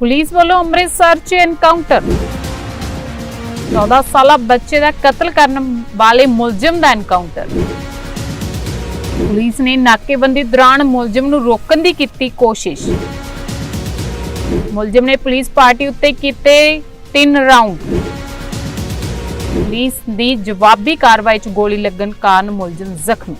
Police ਵੱਲੋਂ ਅੰਮ੍ਰਿਤਸਰ 'ਚ encounter 14 ਸਾਲਾ ਬੱਚੇ ਦਾ ਕਤਲ ਕਰਨ ਵਾਲੇ ਮੁਲਜ਼ਮ ਦਾ ਐਨਕਾਊਂਟਰ ਪੁਲਿਸ ਨੇ ਨਾਕੇਬੰਦੀ ਦੌਰਾਨ ਮੁਲਜ਼ਮ ਨੂੰ ਰੋਕਣ ਦੀ ਕੀਤੀ ਕੋਸ਼ਿਸ਼। ਮੁਲਜ਼ਮ ਨੇ ਪੁਲਿਸ ਪਾਰਟੀ ਉੱਤੇ ਕੀਤੇ ਤਿੰਨ ਰਾਉਂਡ ਪੁਲਿਸ ਦੀ ਜਵਾਬੀ ਕਾਰਵਾਈ 'ਚ ਗੋਲੀ ਲੱਗਣ ਕਾਰਨ ਮੁਲਜ਼ਮ ਜ਼ਖਮੀ।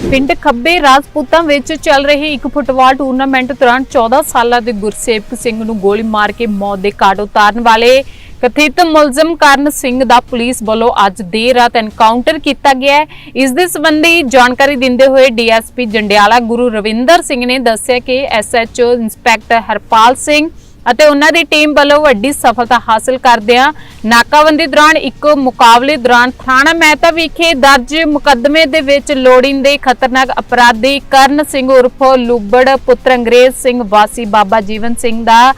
ਪਿੰਡ ਖੱਬੇ ਰਾਜਪੂਤਾਂ ਵਿੱਚ ਚੱਲ ਰਹੇ ਇੱਕ ਫੁੱਟਬਾਲ ਟੂਰਨਾਮੈਂਟ ਦੌਰਾਨ 14 ਸਾਲਾਂ ਦੇ ਗੁਰਸੇਵਕ ਸਿੰਘ ਨੂੰ ਗੋਲੀ ਮਾਰ ਕੇ ਮੌਤ ਦੇ ਘਾਟ ਉਤਾਰਨ ਵਾਲੇ ਕਥਿਤ ਮੁਲਜ਼ਮ ਕਰਨ ਸਿੰਘ ਦਾ ਪੁਲਿਸ ਵੱਲੋਂ ਅੱਜ ਦੇਰ ਰਾਤ ਐਨਕਾਊਂਟਰ ਕੀਤਾ ਗਿਆ ਹੈ। ਇਸ ਦੇ ਸੰਬੰਧੀ ਜਾਣਕਾਰੀ ਦਿੰਦੇ ਹੋਏ ਡੀਐਸਪੀ ਜੰਡਿਆਲਾ ਗੁਰੂ ਰਵਿੰਦਰ ਸਿੰਘ ਨੇ ਦੱਸਿਆ ਕਿ ਐਸਐਚਓ ਇੰਸਪੈਕਟਰ ਹਰਪਾਲ ਸਿੰਘ ਅਤੇ ਉਹਨਾਂ ਦੀ ਟੀਮ ਵੱਲੋਂ ਵੱਡੀ ਸਫਲਤਾ ਹਾਸਲ ਕਰਦਿਆਂ ਨਾਕਾਬੰਦੀ ਦੌਰਾਨ ਇੱਕ ਮੁਕਾਬਲੇ ਦੌਰਾਨ ਥਾਣਾ ਮਹਿਤਾ ਵਿਖੇ ਦਰਜ ਮੁਕੱਦਮੇ ਦੇ ਵਿੱਚ ਲੋੜੀਂਦੇ ਖਤਰਨਾਕ ਅਪਰਾਧੀ ਕਰਨ ਸਿੰਘ ਉਰਫ ਲੂਬੜ ਪੁੱਤਰ ਅੰਗਰੇਜ਼ ਸਿੰਘ ਵਾਸੀ ਬਾਬਾ ਜੀਵਨ ਸਿੰਘ ਦਾ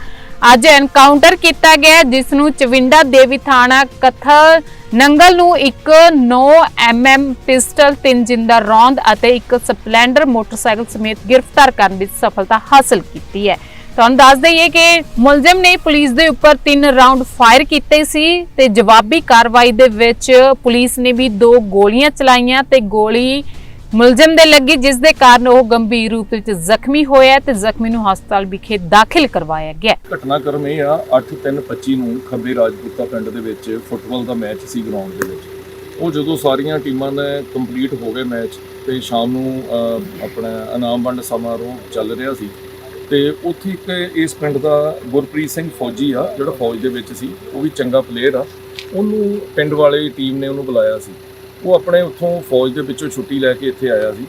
ਅੱਜ ਐਨਕਾਊਂਟਰ ਕੀਤਾ ਗਿਆ ਹੈ, ਜਿਸ ਨੂੰ ਚਵਿੰਡਾ ਦੇਵੀ ਥਾਣਾ ਕਥਲ ਨੰਗਲ ਨੂੰ ਇੱਕ 9 mm ਪਿਸਟਲ ਤਿੰਨ ਜਿੰਦਾ ਰੌਂਦ ਅਤੇ ਇੱਕ ਸਪਲੈਂਡਰ ਮੋਟਰਸਾਈਕਲ ਸਮੇਤ ਗ੍ਰਿਫਤਾਰ ਕਰਨ ਵਿੱਚ ਸਫਲਤਾ ਹਾਸਲ ਕੀਤੀ ਹੈ। ਤੁਹਾਨੂੰ ਦੱਸ ਦਈਏ ਕਿ ਮੁਲਜ਼ਮ ਨੇ ਪੁਲਿਸ ਦੇ ਉੱਪਰ ਤਿੰਨ ਰਾਉਂਡ ਫਾਇਰ ਕੀਤੇ ਸੀ ਤੇ ਜਵਾਬੀ ਕਾਰਵਾਈ ਦੇ ਵਿੱਚ ਪੁਲਿਸ ਨੇ ਵੀ ਦੋ ਗੋਲੀਆਂ ਚਲਾਈਆਂ ਤੇ ਗੋਲੀ ਮੁਲਜ਼ਮ ਦੇ ਲੱਗੀ, ਜਿਸ ਦੇ ਕਾਰਨ ਉਹ ਗੰਭੀਰ ਰੂਪ ਵਿੱਚ ਜ਼ਖਮੀ ਹੋਇਆ ਤੇ ਜ਼ਖਮੀ ਨੂੰ ਹਸਪਤਾਲ ਵਿਖੇ ਦਾਖਲ ਕਰਵਾਇਆ ਗਿਆ। ਘਟਨਾਕ੍ਰਮ ਇਹ ਆ 8-3-25 ਨੂੰ ਖੱਬੇ ਰਾਜਪੂਤਾ ਪਿੰਡ ਦੇ ਵਿੱਚ ਫੁੱਟਬਾਲ ਦਾ ਮੈਚ ਸੀ ਗਰਾਊਂਡ ਦੇ ਵਿੱਚ। ਉਹ ਜਦੋਂ ਸਾਰੀਆਂ ਟੀਮਾਂ ਨੇ ਕੰਪਲੀਟ ਹੋ ਗਏ ਮੈਚ ਤੇ ਸ਼ਾਮ ਨੂੰ ਆਪਣਾ ਇਨਾਮ ਵੰਡ ਸਮਾਰੋਹ ਚੱਲ ਰਿਹਾ ਸੀ ਤੇ ਉੱਥੇ ਇੱਕ ਇਸ ਪਿੰਡ ਦਾ ਗੁਰਪ੍ਰੀਤ ਸਿੰਘ ਫੌਜੀ ਆ, ਜਿਹੜਾ ਫੌਜ ਦੇ ਵਿੱਚ ਸੀ, ਉਹ ਵੀ ਚੰਗਾ ਪਲੇਅਰ ਆ। ਉਹਨੂੰ ਪਿੰਡ ਵਾਲੇ ਟੀਮ ਨੇ ਉਹਨੂੰ ਬੁਲਾਇਆ ਸੀ। ਉਹ ਆਪਣੇ ਉੱਥੋਂ ਫੌਜ ਦੇ ਵਿੱਚੋਂ ਛੁੱਟੀ ਲੈ ਕੇ ਇੱਥੇ ਆਇਆ ਸੀ।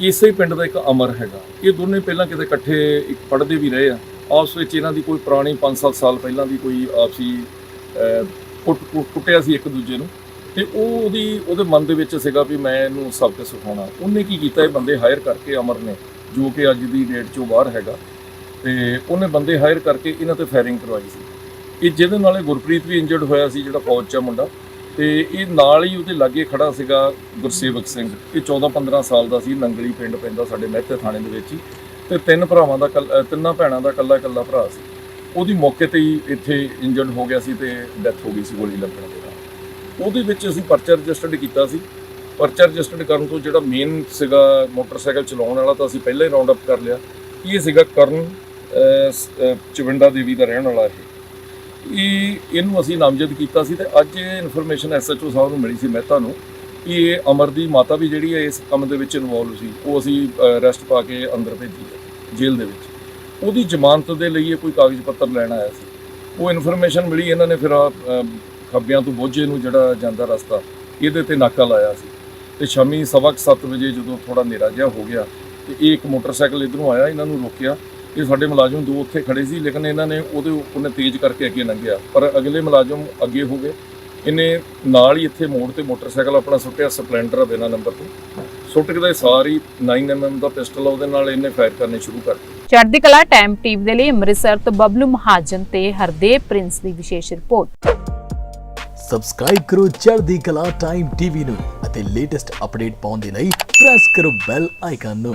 ਇਸੇ ਪਿੰਡ ਦਾ ਇੱਕ ਅਮਰ ਹੈਗਾ। ਇਹ ਦੋਨੇ ਪਹਿਲਾਂ ਕਿਤੇ ਇਕੱਠੇ ਇੱਕ ਪੜ੍ਹਦੇ ਵੀ ਰਹੇ ਆ। ਆਪਸ ਵਿੱਚ ਇਹਨਾਂ ਦੀ ਕੋਈ ਪੁਰਾਣੀ 5-7 ਸਾਲ ਪਹਿਲਾਂ ਦੀ ਕੋਈ ਆਪਸੀ ਕੁੱਟ ਕੁੱਟ- ਕੁੱਟਿਆ ਸੀ ਇੱਕ ਦੂਜੇ ਨੂੰ। ਤੇ ਉਹ ਉਹਦੀ, ਉਹਦੇ ਮਨ ਦੇ ਵਿੱਚ ਸੀਗਾ ਵੀ ਮੈਂ ਇਹਨੂੰ ਸਬਕ ਸਿਖਾਉਣਾ। ਉਹਨੇ ਕੀ ਕੀਤਾ? ਇਹ ਬੰਦੇ ਹਾਇਰ ਕਰਕੇ ਅਮਰ ਨੇ, ਜੋ ਕਿ ਅੱਜ ਦੀ ਡੇਟ 'ਚੋਂ ਬਾਹਰ ਹੈਗਾ। ਤੇ ਉਹਨੇ ਬੰਦੇ ਹਾਇਰ ਕਰਕੇ ਇਹਨਾਂ ਤੇ ਫਾਇਰਿੰਗ ਕਰਵਾਈ ਸੀ। ਇਹ ਜਿਹਦੇ ਨਾਲ ਇਹ ਗੁਰਪ੍ਰੀਤ ਵੀ ਇੰਜਰਡ ਹੋਇਆ ਸੀ, ਜਿਹੜਾ ਫੌਜ 'ਚ ਮੁੰਡਾ। ਤੇ ਇਹ ਨਾਲ ਹੀ ਉਹਦੇ ਲਾਗੇ ਖੜਾ ਸੀਗਾ ਗੁਰਸੇਵਕ ਸਿੰਘ। ਇਹ 14-15 ਸਾਲ ਦਾ ਸੀ, ਨੰਗਲੀ ਪਿੰਡ ਪੈਂਦਾ ਸਾਡੇ ਮਹਿਤੇ ਥਾਣੇ ਦੇ ਵਿੱਚ ਹੀ। ਤੇ ਤਿੰਨ ਭਰਾਵਾਂ ਦਾ ਕੱਲ- ਤਿੰਨਾਂ ਭੈਣਾਂ ਦਾ ਇਕੱਲਾ ਇਕੱਲਾ ਭਰਾ ਸੀ। ਉਹਦੀ ਮੌਕੇ ਤੇ ਹੀ ਇੱਥੇ ਇੰਜਰਡ ਹੋ ਗਿਆ ਸੀ ਤੇ ਡੈਥ ਹੋ ਗਈ ਸੀ ਗੋਲੀ ਲੱਗਣ ਦੇ ਨਾਲ। ਉਹਦੇ ਵਿੱਚ ਅਸੀਂ ਪਰਚਾ ਰਜਿਸਟਰਡ ਕੀਤਾ ਸੀ। ਪਰਚਾ ਰਜਿਸਟਰਡ ਕਰਨ ਤੋਂ ਜਿਹੜਾ ਮੇਨ ਸੀਗਾ ਮੋਟਰਸਾਈਕਲ ਚਲਾਉਣ ਵਾਲਾ ਤਾਂ ਅਸੀਂ ਪਹਿਲਾਂ ਹੀ ਰਾਉਂਡ ਅਪ ਕਰ ਲਿਆ। ਇਹ ਸੀਗਾ ਕਰਨ ਚਵਿੰਡਾ ਦੇਵੀ ਦਾ ਰਹਿਣ ਵਾਲਾ ਇਹ। ਇਹ, ਇਹਨੂੰ ਅਸੀਂ ਨਾਮਜ਼ਦ ਕੀਤਾ ਸੀ ਤੇ ਅੱਜ ਇਹ ਇਨਫੋਰਮੇਸ਼ਨ ਐਸਐਚਓ ਸਾਹਿਬ ਨੂੰ ਮਿਲੀ ਸੀ ਮਹਿਤਾ ਨੂੰ ਕਿ ਇਹ ਅਮਰ ਦੀ ਮਾਤਾ ਵੀ ਜਿਹੜੀ ਹੈ, ਇਸ ਕੰਮ ਦੇ ਵਿੱਚ ਇਨਵੋਲਵ ਸੀ। ਉਹ ਅਸੀਂ ਅਰੈਸਟ ਪਾ ਕੇ ਅੰਦਰ ਭੇਜੀ ਹੈ, ਜੇਲ੍ਹ ਦੇ ਵਿੱਚ। ਉਹਦੀ ਜ਼ਮਾਨਤ ਦੇ ਲਈ ਇਹ ਕੋਈ ਕਾਗਜ਼ ਪੱਤਰ ਲੈਣ ਆਇਆ ਸੀ। ਉਹ ਇਨਫੋਰਮੇਸ਼ਨ ਮਿਲੀ, ਇਹਨਾਂ ਨੇ ਫਿਰ ਖੱਬਿਆਂ ਤੋਂ ਬੋਝੇ ਨੂੰ ਜਿਹੜਾ ਜਾਂਦਾ ਰਸਤਾ, ਇਹਦੇ ਤੇ ਨਾਕਾ ਲਾਇਆ ਸੀ। ਤੇ ਸ਼ਾਮੀ ਸਵਾ ਕੁ ਸੱਤ ਵਜੇ ਜਦੋਂ ਥੋੜਾ ਹਨੇਰਾ ਜਿਹਾ ਹੋ ਗਿਆ, ਤੇ ਇਹ ਇੱਕ ਮੋਟਰਸਾਈਕਲ ਇਧਰੋਂ ਆਇਆ, ਇਹਨਾਂ ਨੂੰ ਰੋਕਿਆ। ਇਹ ਸਾਡੇ ਮੁਲਾਜ਼ਮ ਦੋ ਉੱਥੇ ਖੜੇ ਸੀ ਲੇਕਿਨ ਇਹਨਾਂ ਨੇ ਉਹਦੇ ਉਹਨੇ ਤੇਜ਼ ਕਰਕੇ ਅੱਗੇ ਲੰਘਿਆ। ਪਰ ਅਗਲੇ ਮੁਲਾਜ਼ਮ ਅੱਗੇ ਹੋ ਗਏ। ਇਹਨੇ ਨਾਲ ਹੀ ਇੱਥੇ ਮੋੜ ਤੇ ਮੋਟਰਸਾਈਕਲ ਆਪਣਾ ਸੁੱਟਿਆ ਸਪਲੈਂਡਰ ਆ ਬਿਨਾਂ ਨੰਬਰ ਤੋਂ। ਸੁੱਟ ਕੇ ਸਾਰੀ 9mm ਦਾ ਪਿਸਟਲ ਉਹਦੇ ਨਾਲ ਇਹਨੇ ਫਾਇਰ ਕਰਨੇ ਸ਼ੁਰੂ ਕਰ ਦਿੱਤੇ। ਚੜ੍ਹਦੀ ਕਲਾ ਟਾਈਮ ਟੀਵੀ ਦੇ ਲਈ ਅੰਮ੍ਰਿਤਸਰ ਤੋਂ ਬਬਲੂ ਮਹਾਜਨ ਤੇ ਹਰਦੇਵ ਪ੍ਰਿੰਸ ਦੀ ਵਿਸ਼ੇਸ਼ ਰਿਪੋਰਟ। ਸਬਸਕ੍ਰਾਈਬ ਕਰੋ ਚੜ੍ਹਦੀ ਕਲਾ ਟਾਈਮ ਟੀਵੀ ਨੂੰ ਅਤੇ ਲੇਟੈਸਟ ਅਪਡੇਟ ਪਾਉਣ ਦੇ ਲਈ ਪ੍ਰੈਸ ਕਰੋ ਬੈਲ ਆਈਕਨ ਨੂੰ।